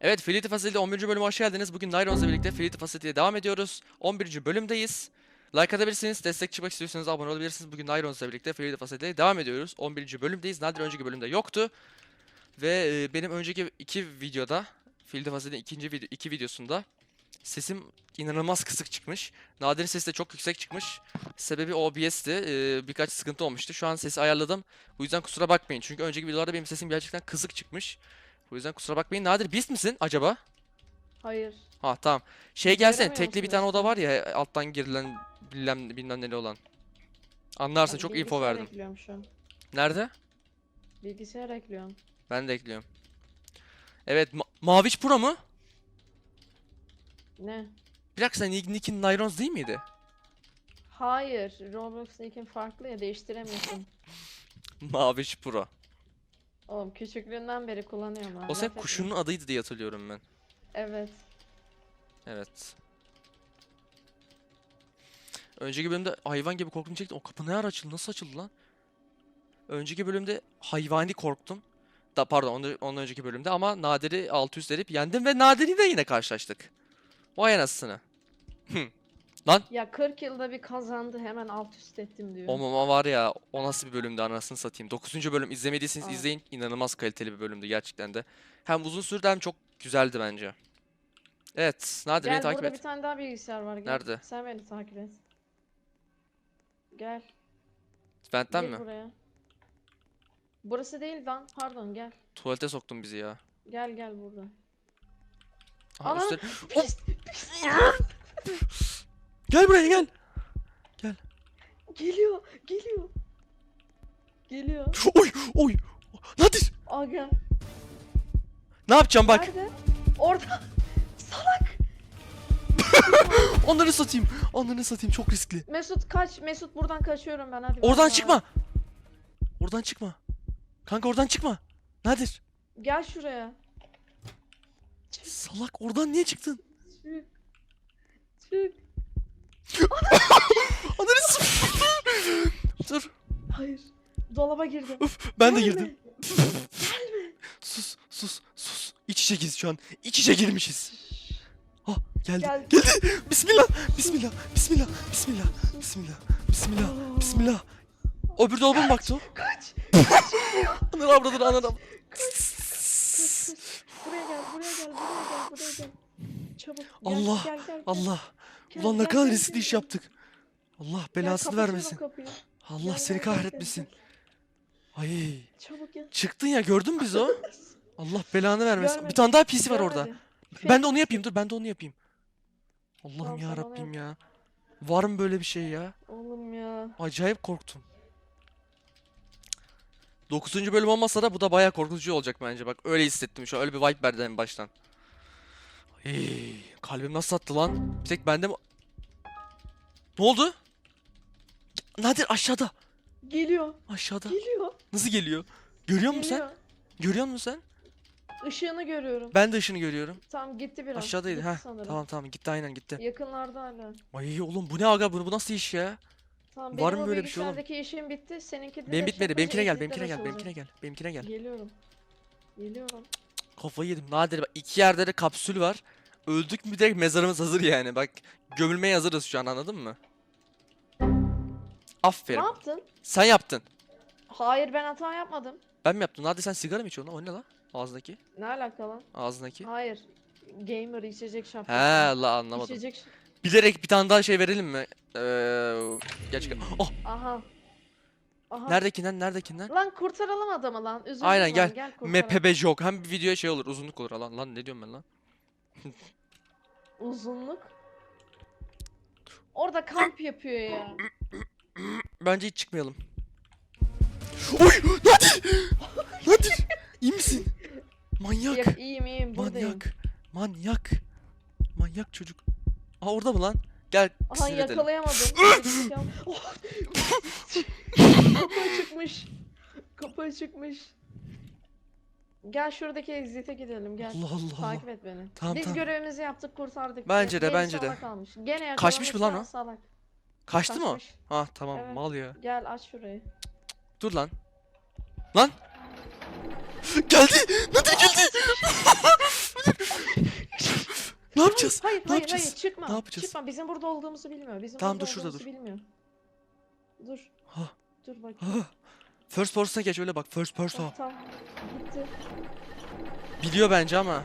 Evet Fility Facility 11. bölüme hoş geldiniz. Bugün Nyrons'la birlikte Fility Facility'ye devam ediyoruz. 11. bölümdeyiz. Like atabilirsiniz, destek çıkmak istiyorsanız abone olabilirsiniz. Bugün Nyrons'la birlikte Fility Facility'ye devam ediyoruz. 11. bölümdeyiz. Nadir önceki bölümde yoktu. Ve e, benim önceki iki videoda, Fility Facility'nin ikinci video, iki videosunda sesim inanılmaz kısık çıkmış. Nadir'in sesi de çok yüksek çıkmış. Sebebi OBS'ti. E, birkaç sıkıntı olmuştu. Şu an sesi ayarladım. Bu yüzden kusura bakmayın. Çünkü önceki videolarda benim sesim gerçekten kısık çıkmış. Bu yüzden kusura bakmayın. Nadir Beast misin acaba? Hayır. Ha tamam. Şey Göremiyor tekli bir tane oda var ya alttan girilen bilmem, bilmem neli olan. Anlarsın çok info verdim. ekliyorum şu an. Nerede? Bilgisayar ekliyorum. Ben de ekliyorum. Evet Ma Maviç Pro mu? Ne? Bir dakika sen Nick- Nick'in Nyrons değil miydi? Hayır. Roblox Nick'in farklı ya değiştiremiyorsun. Maviç Pro. Oğlum küçüklüğünden beri kullanıyorum. O etme. kuşunun adıydı diye hatırlıyorum ben. Evet. Evet. Önceki bölümde hayvan gibi korktum çektim. O kapı ne ara açıldı? Nasıl açıldı lan? Önceki bölümde hayvani korktum. Da pardon ondan, ondan önceki bölümde ama Nadir'i alt üst edip yendim ve Nadir'i de yine karşılaştık. Vay anasını. Hı. Ya 40 yılda bir kazandı hemen alt üst ettim diyor. O mama var ya o nasıl bir bölümdü anasını satayım. 9. bölüm izlemediyseniz Aa. izleyin. İnanılmaz kaliteli bir bölümdü gerçekten de. Hem uzun sürdü hem çok güzeldi bence. Evet Nadir beni Gel takip burada et. bir tane daha bilgisayar var. Gel. Nerede? Sen beni takip et. Gel. Vent'ten gel mi? buraya. Burası değil lan. Pardon gel. Tuvalete soktun bizi ya. Gel gel burada. Aha, Ana! üstüne- Hop! Gel buraya gel. Geliyor. Geliyor. Geliyor. Oy oy. Nadir. Aga. Ne yapacağım bak. Nerede? Orada. Salak. Onları satayım. Onları satayım çok riskli. Mesut kaç. Mesut buradan kaçıyorum ben hadi. Oradan çıkma. Oradan çıkma. Kanka oradan çıkma. Nadir. Gel şuraya. Salak oradan niye çıktın? Çık. Çık. Dolaba girdim. Uf, ben de Gelme. girdim. Sus sus sus. İç içe giz şu an. İç içe girmişiz. Ah geldi. Gel. Geldi. Bismillah. Bismillah. Bismillah. Bismillah. Bismillah. Bismillah. Bismillah. O bir dolaba mı baktı o? Kaç. Ananı avradını ananı av- Kaç. Buraya gel. Buraya gel. Buraya gel. Buraya gel. Çabuk. Gel, Allah, Gel, gel, gel. Allah. Gel, Ulan ne kadar riskli iş yaptık. Allah belasını vermesin. Allah seni kahretmesin. Ay. Çabuk gel. Çıktın ya gördün mü bizi o? Allah belanı vermesin. Bir Görmedim, tane daha PC var orada. Görmedi. Ben de onu yapayım dur ben de onu yapayım. Allah'ım Tamam, ya onu Rabbim yap. ya. Var mı böyle bir şey ya? Oğlum ya. Acayip korktum. 9. bölüm olmasa da bu da bayağı korkutucu olacak bence. Bak öyle hissettim şu an. Öyle bir vibe verdi en baştan. Ay, kalbim nasıl attı lan? Bir tek bende mi? Ne oldu? Nadir aşağıda. Geliyor. Aşağıda. Geliyor. Nasıl geliyor? Görüyor musun sen? Geliyor. Görüyor musun sen? Işığını görüyorum. Ben de ışını görüyorum. Tamam gitti biraz. Aşağıdaydı. Gitti Ha. sanırım. Tamam tamam gitti aynen gitti. Yakınlarda hala. Ay oğlum bu ne aga bu, bu nasıl iş ya? Tamam Var benim mı o böyle bir şey oğlum? bilgisayardaki işim bitti. Seninki de Benim de bitmedi. şey Benimkine gel, benimkine gel, benimkine gel. Benimkine gel. Geliyorum. Geliyorum. Kafayı yedim. Nadir bak iki yerde de kapsül var. Öldük mü direkt mezarımız hazır yani. Bak gömülmeye hazırız şu an anladın mı? Aferin. Ne yaptın? Sen yaptın. Hayır ben hata yapmadım. Ben mi yaptım? Nadir sen sigara mı içiyorsun lan? O ne lan? Ağzındaki. Ne alaka lan? Ağzındaki. Hayır. Gamer içecek He şapkası. la anlamadım. İçecek. Bilerek bir tane daha şey verelim mi? Ee, gerçekten. Oh Aha. Aha. neredekinden neredekinden? Lan kurtaralım adamı lan. Üzüldüm Aynen, gel. gel. MPB yok. Hem bir videoya şey olur uzunluk olur. Lan lan ne diyorum ben lan? Uzunluk. Orada kamp yapıyor ya. Bence hiç çıkmayalım. Oy! Nadir! Nadir! İyi misin? Manyak! Ya, iyiyim iyiyim buradayım. Manyak! Manyak! Manyak çocuk. Aa orada mı lan? Gel Aha sinir edelim. yakalayamadım. Oh! Kapı çıkmış. Kapı çıkmış. Gel şuradaki exit'e gidelim gel. Allah Allah. Takip et beni. Tamam, Biz tamam. görevimizi yaptık kurtardık. Bence de, bence de. sağda Kalmış. Gene Kaçmış mı lan yakalanırsa Salak. Kaçtı mı? Kaçmış. Ha tamam Evet. mal ya. Gel aç şurayı. Dur lan. Lan! Geldi! Nadir geldi! yapacağız? Hayır, Ne hayır, yapacağız? hayır, çıkma. Ne yapacağız? Çıkma, bizim burada olduğumuzu bilmiyor. Bizim Tamam, burada dur şurada olduğumuzu bilmiyor. Dur, Ha, dur bak. ha. First person'a geç öyle bak. First person. Tamam, gitti. Biliyor bence ama.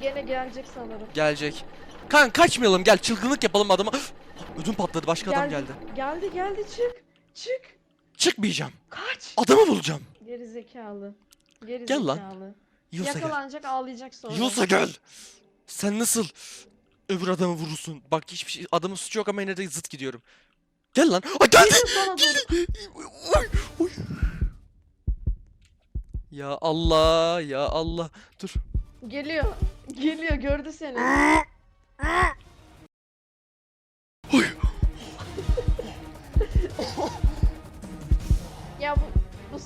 Gene gelecek sanırım. Gelecek. Kan kaçmayalım gel çılgınlık yapalım adama. Ödüm patladı başka adam geldi. Geldi, geldi, çık. Çık. Çıkmayacağım. Kaç. Adamı bulacağım. Geri zekalı. Geri Gel lan. zekalı. Yiyorsa gel. Yakalanacak, ağlayacak sonra. Yiyorsa gel. Sen nasıl öbür adamı vurursun? Bak hiçbir şey adamın suçu yok ama yine de zıt gidiyorum. Gel lan. Ay geldi. Geliyor sana doğru. Oy, oy. Ya Allah ya Allah. Dur. Geliyor. Geliyor, gördü seni.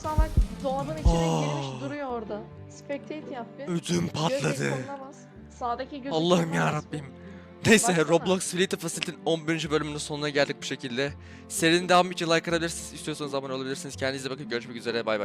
salak dolabın içine Aa. girmiş duruyor orada. Spectate yap bir. Ödüm patladı. koluna bas. Sağdaki gözün Allah'ım ya. Rabbim. Neyse Baksana. Roblox Related Facility'nin 11. bölümünün sonuna geldik bu şekilde. Serinin devamı için like atabilirsiniz. İstiyorsanız abone olabilirsiniz. Kendinize bakın. Görüşmek üzere. Bay bay.